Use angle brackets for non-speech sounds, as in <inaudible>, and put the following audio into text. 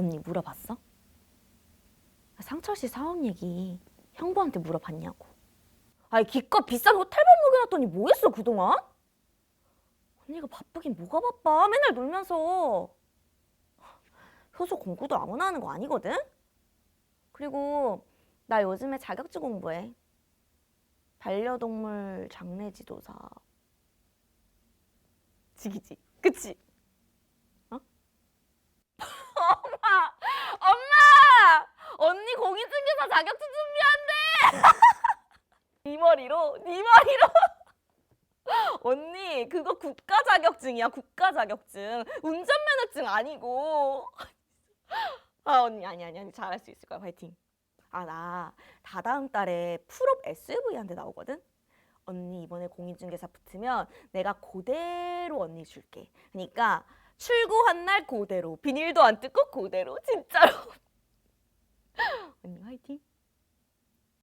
언니 물어봤어? 상철 씨 사업 얘기 형부한테 물어봤냐고. 아니 기껏 비싼 호텔 밥 먹여놨더니 뭐했어 그동안? 언니가 바쁘긴 뭐가 바빠 맨날 놀면서 효소 공부도 아무나 하는 거 아니거든? 그리고 나 요즘에 자격증 공부해 반려동물 장례 지도사 지기지 그치? 언니 공인중개사 자격증 준비한대! <laughs> 네 머리로? 네 머리로? <laughs> 언니 그거 국가 자격증이야 국가 자격증. 운전면허증 아니고. 아 언니 아니 아니 아니 잘할 수 있을 거야 파이팅. 아 나 다다음 달에 풀업 SUV한테 나오거든? 언니 이번에 공인중개사 붙으면 내가 그대로 언니 줄게. 그러니까 출고한 날 그대로 비닐도 안 뜯고 그대로 진짜로 <laughs>